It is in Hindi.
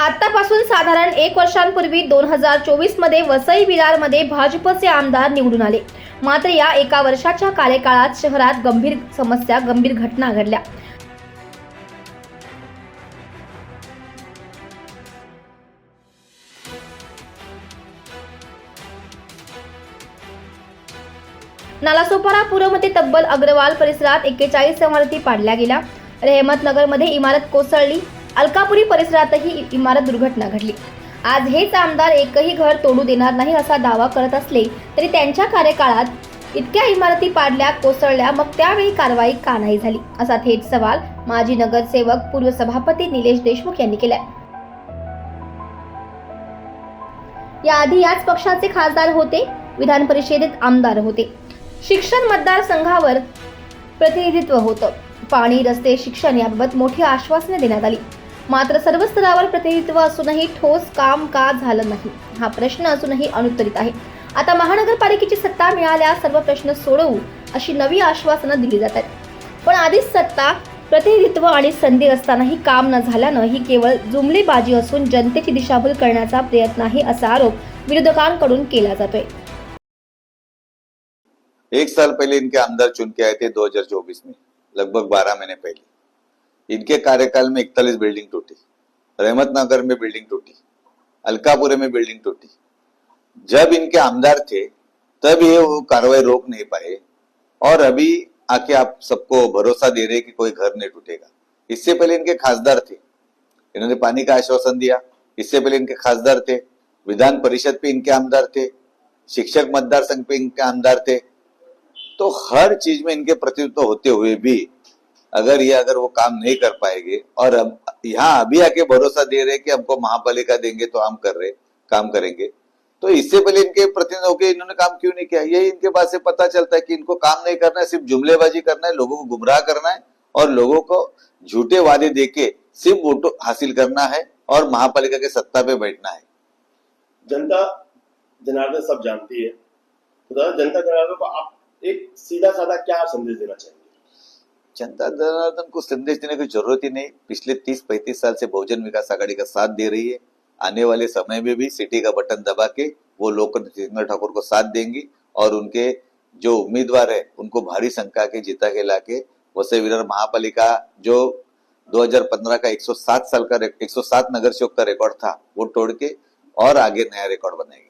आतापासून साधारण एक वर्षांपूर्वी दोन हजार चोवीसमध्ये वसई विरारमध्ये भाजपचे आमदार निवडून आले. मात्र या एका वर्षाच्या कार्यकाळात शहरात गंभीर समस्या गंभीर घटना घडल्या. नालासोपारा पुरमध्ये तब्बल अग्रवाल परिसरात एक्केचाळीस इमारती पाडल्या गेल्या. रेहमतनगरमध्ये इमारत कोसळली. अलकापुरी परिसरातही इ- इमारत दुर्घटना घडली. आज हेच आमदार एकही घर तोडू देणार नाही असा दावा करत असले तरी त्यांच्या कार्यकाळात इतक्या इमारती पाडल्या कोसळल्या मग त्यावेळी कारवाई का नाही झाली? असा थेट सवाल माजी नगरसेवक पूर्व सभापती निलेश देशमुख यांनी केलाय. याआधी याच पक्षाचे खासदार होते विधान परिषदेत आमदार होते. शिक्षण मतदारसंघावर प्रतिनिधित्व होतं. पाणी रस्ते शिक्षण याबाबत मोठी आश्वासने देण्यात आली. मात्र सर्व स्तरावर प्रतिनिधित्व असूनही ठोस काम का झालं नाही? हा प्रश्न अजूनही अनुत्तरित आहे. आता महानगरपालिकेची सत्ता मिळाल्यास सर्व प्रश्न सोडवू अशी नवी आश्वासनं दिली जात आहेत. पण आधीच सत्ता प्रतिनिधित्व आणि संधी असतानाही काम न झाल्यानं ही केवळ जुमलेबाजी असून जनतेची दिशाभूल करण्याचा प्रयत्न आहे असा आरोप विरोधकांकडून केला जातोय. एक साल पहले इनके आमदार चुन के आए थे 2024 में, लगभग 12 महीने पहले। इनके कार्यकाल में इकतालीस बिल्डिंग टूटी, रहमत नगर में बिल्डिंग टूटी, अलकापुरे में बिल्डिंग टूटी। जब इनके आमदार थे, तब ये वो कार्रवाई रोक नहीं पाए और अभी आके आप सबको भरोसा दे रहे कि कोई घर नहीं टूटेगा। इससे पहले इनके खासदार थे, इन्होंने पानी का आश्वासन दिया। इससे पहले इनके खासदार थे, विधान परिषद पे इनके आमदार थे, शिक्षक मतदार संघ पे इनके आमदार थे तो हर चीज़ में इनके प्रतिनिधित्व होते हुए भी, अगर ये अगर वो काम नहीं कर पाएँगे, और अब यहाँ अभी आके भरोसा दे रहे कि हमको महापालिका देंगे तो हम कर रहे, काम करेंगे। तो इससे पहले इनके प्रतिनिधि होके इन्होंने काम क्यों नहीं किया? यही इनके पास से पता चलता है कि इनको काम नहीं करना है, सिर्फ़ जुमलेबाजी करना है, लोगों को गुमराह करना है, और लोगों को झूठे वादे देके सिर्फ़ वोटो हासिल करना है और महापालिका के सत्ता पे बैठना है। जनता जनार्दन सब जानती है। तो जनता जनार्दन को आप एक सीधा साधा क्या संदेश देना चाहेंगे? जनता जनार्दन को संदेश देने की ज़रूरत ही नहीं। पिछले तीस पैंतीस साल से बहुजन विकास आघाड़ी का साथ दे रही है। आने वाले समय में भी सिटी का बटन दबा के वो लोग जितेंद्र ठाकुर को साथ देंगी और उनके जो उम्मीदवार है, उनको भारी संख्या के, जीता के लाके वसे विरार महापालिका जो 2015 का 107 साल का 107 नगर सेवक का रिकॉर्ड था, वो तोड़ के और आगे नया रिकॉर्ड बनाएगी।